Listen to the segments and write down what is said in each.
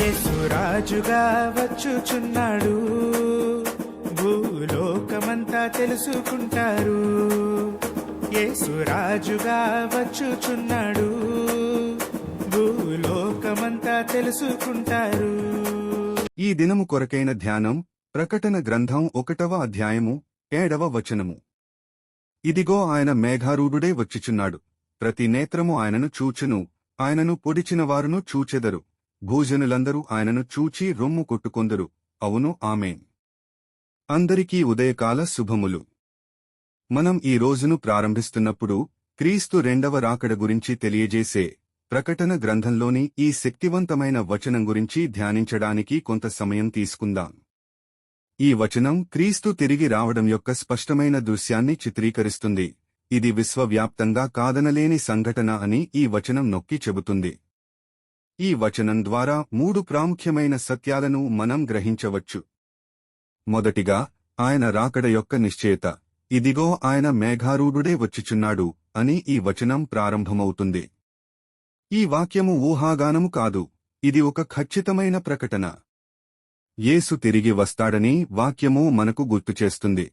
యేసురాజుగా వచ్చుచున్నాడు. భూలోకమంతా తెలుసుకుంటారు. యేసురాజుగా వచ్చుచున్నాడు. భూలోకమంతా తెలుసుకుంటారు. ఈ దినము కొరకైన ధ్యానం ప్రకటన గ్రంథం ఒకటవ అధ్యాయము ఏడవ వచనము. ఇదిగో ఆయన మేఘారూఢుడే వచ్చిచున్నాడు. ప్రతి నేత్రము ఆయనను చూచును ఆయనను పొడిచిన వారును చూచెదరు. భూజనులందరూ ఆయనను చూచి రొమ్ము కొట్టుకొందరు. అవును ఆమెన్. అందరికీ ఉదయకాల శుభములు. మనం ఈ రోజును ప్రారంభిస్తున్నప్పుడు క్రీస్తు రెండవ రాకడ గురించి తెలియజేసే ప్రకటన గ్రంథంలోని ఈ శక్తివంతమైన వచనం గురించి ధ్యానించడానికి కొంత సమయం తీసుకుందాం. ఈ వచనం క్రీస్తు తిరిగి రావడం యొక్క స్పష్టమైన దృశ్యాన్ని చిత్రీకరిస్తుంది. ఇది విశ్వవ్యాప్తంగా కాదనలేని సంఘటన అని ఈ వచనం నొక్కి చెబుతుంది. ఈ వచనం ద్వారా మూడు ప్రాముఖ్యమైన సత్యాలను మనం గ్రహించవచ్చు. మొదటిగా ఆయన రాకడ యొక్క నిశ్చయత. ఇదిగో ఆయన మేఘారూఢుడే వచ్చిచున్నాడు అని ఈ వచనం ప్రారంభమవుతుంది. ఈ వాక్యము ఊహాగానము కాదు. ఇది ఒక ఖచ్చితమైన ప్రకటన. యేసు తిరిగి వస్తాడని వాక్యము మనకు గుర్తుచేస్తుంది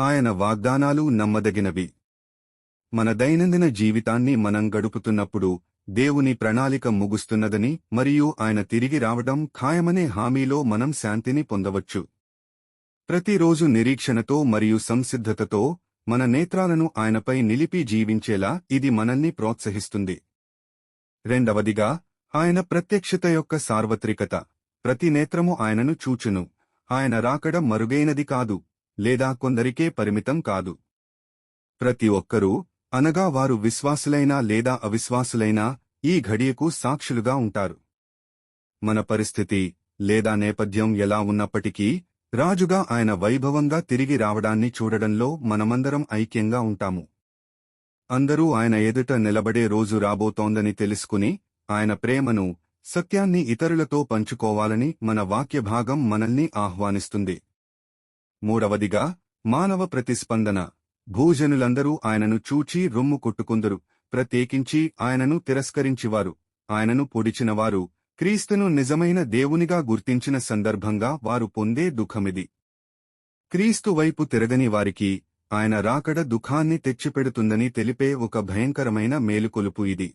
ఆయన వాగ్దానాలు నమ్మదగినవి. మన దైనందిన జీవితాన్ని మనం గడుపుతున్నప్పుడు దేవుని ప్రణాళిక ముగుస్తున్నదని మరియు ఆయన తిరిగి రావడం ఖాయమనే హామీలో మనం శాంతిని పొందవచ్చు. ప్రతిరోజు నిరీక్షణతో మరియు సంసిద్ధతతో మన నేత్రాలను ఆయనపై నిలిపి జీవించేలా ఇది మనల్ని ప్రోత్సహిస్తుంది. రెండవదిగా ఆయన ప్రత్యక్షత యొక్క సార్వత్రికత. ప్రతి నేత్రము ఆయనను చూచును. ఆయన రాకడ మరుగైనది కాదు లేదా కొందరికే పరిమితం కాదు. ప్రతి ఒక్కరూ అనగా వారు విశ్వాసులైనా లేదా అవిశ్వాసులైనా ఈ ఘడియకు సాక్షులుగా ఉంటారు. మన పరిస్థితి లేదా నేపథ్యం ఎలా ఉన్నప్పటికీ రాజుగా ఆయన వైభవంగా తిరిగి రావడాన్ని చూడడంలో మనమందరం ఐక్యంగా ఉంటాము. అందరూ ఆయన ఎదుట నిలబడే రోజు రాబోతోందని తెలుసుకుని ఆయన ప్రేమను సత్యాన్ని ఇతరులతో పంచుకోవాలని మన వాక్యభాగం మనల్ని ఆహ్వానిస్తుంది. మూడవదిగా మానవ ప్రతిస్పందన. భూజనులందరూ ఆయనను చూచి రొమ్ము కొట్టుకుందరు. ప్రత్యేకించి ఆయనను తిరస్కరించివారు. ఆయనను పొడిచినవారు. క్రీస్తును నిజమైన దేవునిగా గుర్తించిన సందర్భంగా వారు పొందే దుఃఖమిది. క్రీస్తు వైపు తిరగని వారికి ఆయన రాకడ దుఃఖాన్ని తెచ్చిపెడుతుందని తెలిపే ఒక భయంకరమైన మేలుకొలుపు ఇది.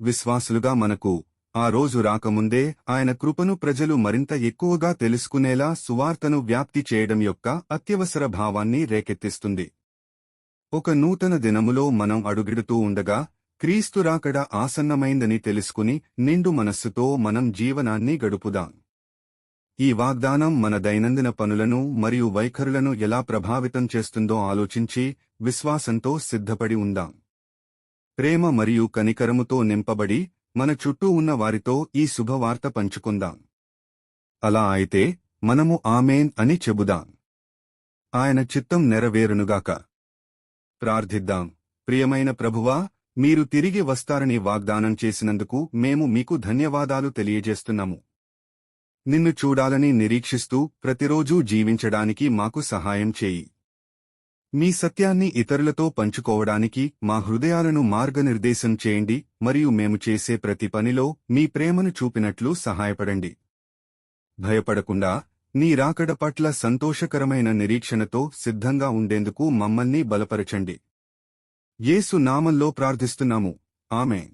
విశ్వాసులుగా మనకు ఆ రోజు రాకముందే ఆయన కృపను ప్రజలు మరింత ఎక్కువగా తెలుసుకునేలా సువార్తను వ్యాప్తి చేయడం యొక్క అత్యవసర భావాన్ని రేకెత్తిస్తుంది. ఒక నూతన దినములో మనం అడుగిడుతూ ఉండగా క్రీస్తు రాకడ ఆసన్నమైందని తెలుసుకుని నిండు మనస్సుతో మనం జీవనాన్ని గడుపుదాం. ఈ వాగ్దానం మన దైనందిన పనులను మరియు వైఖరులను ఎలా ప్రభావితం చేస్తుందో ఆలోచించి విశ్వాసంతో సిద్ధపడి ఉందాం. ప్రేమ మరియు కనికరముతో నింపబడి మన చుట్టూ ఉన్న వారితో ఈ శుభవార్త పంచుకుందాం. అలా అయితే మనము ఆమెన్ అని చెబుదాం. ఆయన చిత్తం నెరవేరునుగాక. ప్రార్థిద్దాం. ప్రియమైన ప్రభువా మీరు తిరిగి వస్తారని వాగ్దానం చేసినందుకు మేము మీకు ధన్యవాదాలు తెలియజేస్తున్నాము. నిన్ను చూడాలని నిరీక్షిస్తూ ప్రతిరోజూ జీవించడానికి మాకు సహాయం చేయి. మీ సత్యాన్ని ఇతరులతో పంచుకోవడానికి మా హృదయాలను మార్గనిర్దేశం చేయండి మరియు మేము చేసే ప్రతి పనిలో మీ ప్రేమను చూపినట్లు సహాయపడండి. భయపడకుండా నీ రాకడ పట్ల సంతోషకరమైన నిరీక్షణతో సిద్ధంగా ఉండేందుకు మమ్మల్ని బలపరచండి. యేసు నామంలో ప్రార్థిస్తున్నాము. ఆమె